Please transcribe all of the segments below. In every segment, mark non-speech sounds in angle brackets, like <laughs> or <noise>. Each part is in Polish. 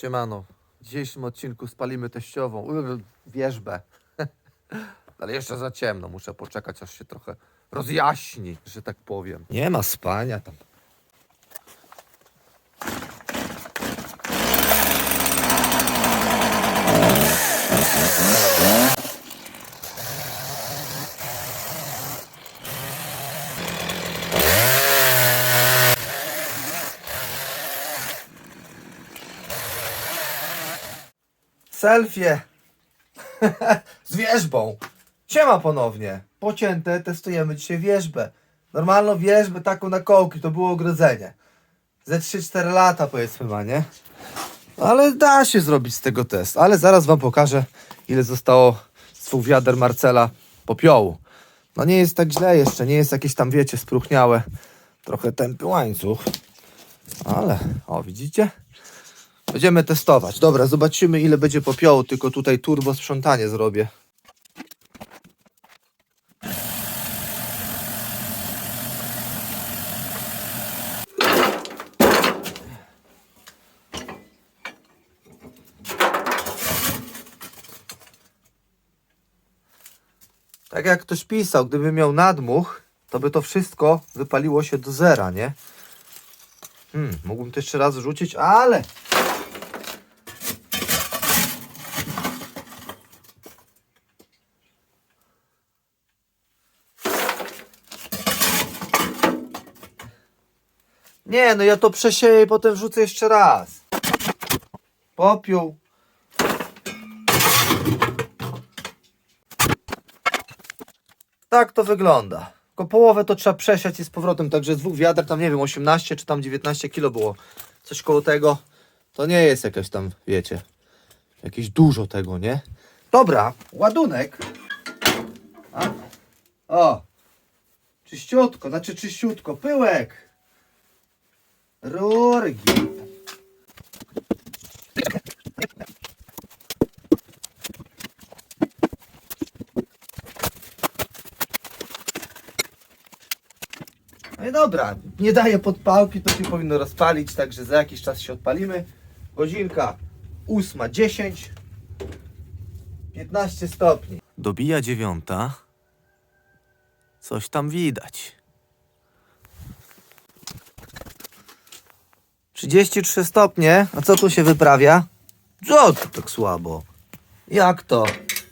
Siemano. W dzisiejszym odcinku spalimy teściową ul- wierzbę. <laughs> Ale jeszcze za ciemno, muszę poczekać aż się trochę rozjaśni, że tak powiem. Nie ma spania tam. Selfie <laughs> z wierzbą. Siema ponownie. Pocięte, testujemy dzisiaj wierzbę. Normalną wierzbę, taką na kołki, to było ogrodzenie. Ze 3-4 lata powiedzmy ma, nie? Ale da się zrobić z tego test. Ale zaraz wam pokażę, ile zostało z dwóch wiader Marcela popiołu. No nie jest tak źle jeszcze, nie jest jakieś tam, wiecie, spróchniałe. Trochę tępy łańcuch. Ale, o widzicie? Będziemy testować. Dobra, zobaczymy ile będzie popiołu, tylko tutaj turbo sprzątanie zrobię. Tak jak ktoś pisał, gdyby miał nadmuch, to by to wszystko wypaliło się do zera, nie? Hmm, mógłbym to jeszcze raz rzucić, ale Nie, no ja to przesieję i potem wrzucę jeszcze raz. Popiół. Tak to wygląda. Tylko połowę to trzeba przesiać i z powrotem, także z dwóch wiader, tam nie wiem, 18 czy tam 19 kilo było. Coś koło tego. To nie jest jakieś tam, wiecie, jakieś dużo tego, nie? Dobra, ładunek. A. O, czyściutko, znaczy czyściutko, pyłek. Rurgi. No i dobra, nie daje podpałki, to się powinno rozpalić, także za jakiś czas się odpalimy. Godzinka 8.10, 15 stopni. Dobija dziewiąta. Coś tam widać. 33 stopnie. A co tu się wyprawia? Co tu tak słabo? Jak to?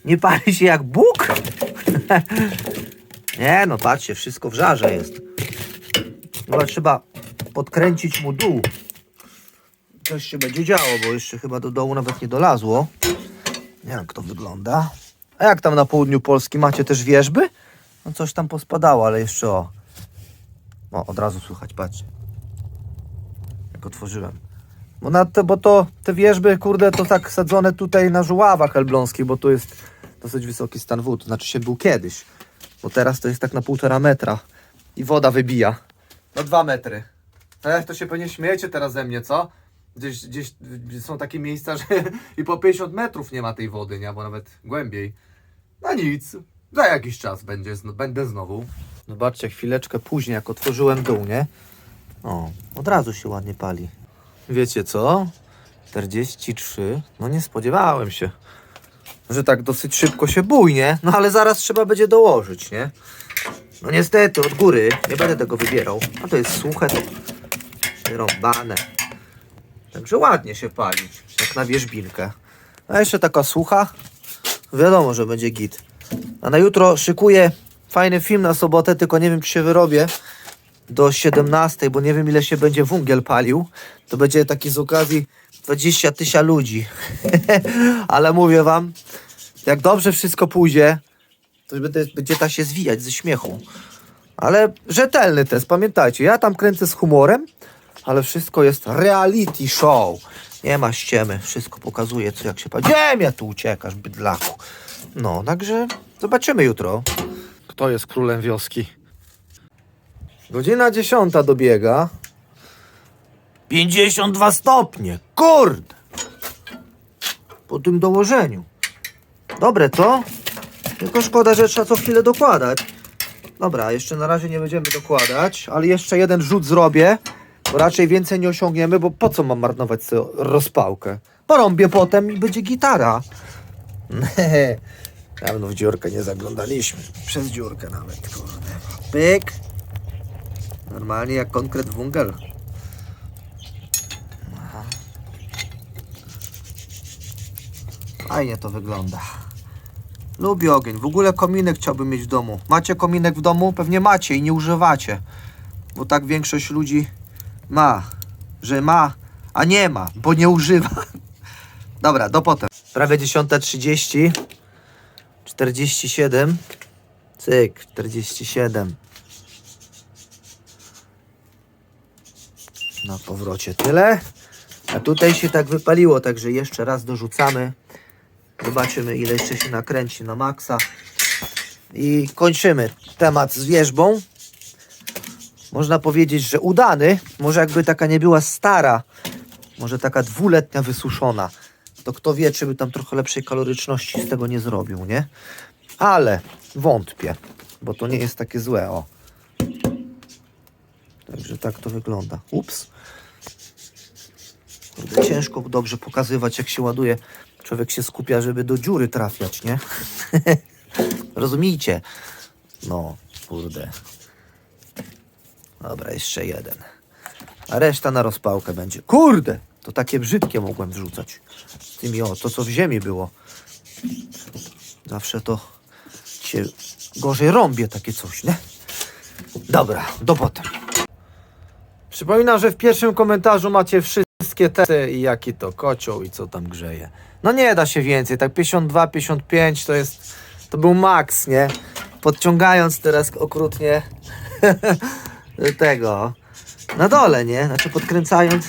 Nie pali się jak Bóg? <laughs> Nie no, patrzcie, wszystko w żarze jest. Chyba trzeba podkręcić mu dół. Coś się będzie działo, bo jeszcze chyba do dołu nawet nie dolazło. Jak to wygląda? A jak tam na południu Polski macie też wierzby? No coś tam pospadało, ale jeszcze o. O, od razu słychać, patrzcie jak otworzyłem. Bo, na te, bo to te wierzby, kurde, to tak sadzone tutaj na żuławach elbląskich, bo tu jest dosyć wysoki stan wód. Znaczy się był kiedyś, bo teraz to jest tak na półtora metra i woda wybija. No dwa metry. E, to się pewnie śmiejecie teraz ze mnie, co? Gdzieś, gdzieś są takie miejsca, <laughs> że i po 50 metrów nie ma tej wody, nie? Albo nawet głębiej. No nic, za jakiś czas będzie, będę znowu. Zobaczcie, chwileczkę później, jak otworzyłem dół, nie? O, od razu się ładnie pali. Wiecie co? 43. No nie spodziewałem się, że tak dosyć szybko się bujnie. No ale zaraz trzeba będzie dołożyć, nie? No niestety, od góry nie będę tego wybierał. A to jest suche, to. Także ładnie się pali, jak na wierzbinkę. A jeszcze taka sucha. Wiadomo, że będzie git. A na jutro szykuję fajny film na sobotę, tylko nie wiem, czy się wyrobię do 17, bo nie wiem ile się będzie węgiel palił. To będzie taki z okazji 20 tysięcy ludzi. <laughs> Ale mówię wam, jak dobrze wszystko pójdzie, to będzie, będzie ta się zwijać ze śmiechu. Ale rzetelny test, pamiętajcie, ja tam kręcę z humorem, ale wszystko jest reality show. Nie ma ściemy, wszystko pokazuje, co jak się pali. Ziemia tu uciekasz, bydlaku. No, także zobaczymy jutro, kto jest królem wioski. Godzina dziesiąta dobiega. 52 stopnie. Kurde. Po tym dołożeniu. Dobre, co? Tylko szkoda, że trzeba co chwilę dokładać. Dobra, jeszcze na razie nie będziemy dokładać, ale jeszcze jeden rzut zrobię, bo raczej więcej nie osiągniemy, bo po co mam marnować sobie rozpałkę? porąbię potem i będzie gitara. <laughs> Dawno w dziurkę nie zaglądaliśmy. Przez dziurkę nawet, kurde. Pyk. Normalnie jak konkret wungel. Fajnie to wygląda. Lubię ogień. W ogóle kominek chciałbym mieć w domu. Macie kominek w domu? Pewnie macie i nie używacie. Bo tak większość ludzi ma, że ma, a nie ma, bo nie używa. <laughs> Dobra, do potem. Prawie 10.30. 47. Cyk, 47. Na powrocie tyle. A tutaj się tak wypaliło, także jeszcze raz dorzucamy. Zobaczymy ile jeszcze się nakręci na maksa. I kończymy temat z wierzbą. Można powiedzieć, że udany. Może jakby taka nie była stara, może taka dwuletnia wysuszona, to kto wie, czy by tam trochę lepszej kaloryczności z tego nie zrobił, nie? Ale wątpię, bo to nie jest takie złe, o. Także tak to wygląda. Ups. Ciężko dobrze pokazywać, jak się ładuje. Człowiek się skupia, żeby do dziury trafiać, nie? <laughs> Rozumiecie? No, kurde. Dobra, jeszcze jeden. A reszta na rozpałkę będzie. Kurde! To takie brzydkie mogłem wrzucać. Z tymi, o, to co w ziemi było. Zawsze to się gorzej rąbie takie coś, nie? Dobra, do potem. Przypominam, że w pierwszym komentarzu macie wszystkie testy i jaki to kocioł i co tam grzeje. No nie da się więcej, tak 52, 55 to jest, to był maks, nie? Podciągając teraz okrutnie <laughs> tego, na dole, nie? Znaczy podkręcając,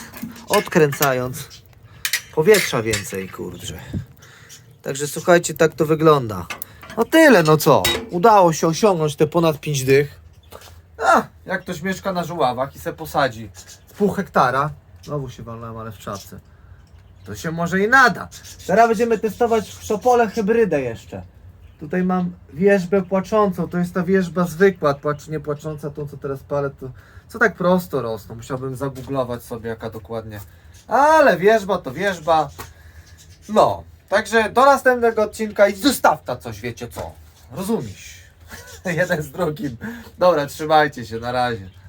odkręcając powietrza więcej, kurczę. Także słuchajcie, tak to wygląda. No tyle, no co? Udało się osiągnąć te ponad 5 dych. A, jak ktoś mieszka na żuławach i se posadzi z pół hektara, znowu się walnąłem, ale w czapce, to się może i nada. Teraz będziemy testować w Szopole hybrydę jeszcze. Tutaj mam wierzbę płaczącą, to jest ta wierzba zwykła, płacz, nie płacząca, tą co teraz palę, to co tak prosto rosną, musiałbym zagooglować sobie jaka dokładnie. Ale wierzba to wierzba. No, także do następnego odcinka i zostaw ta coś, wiecie co. Rozumiesz? <laughs> Jeden z drugim. Dobra, trzymajcie się, na razie.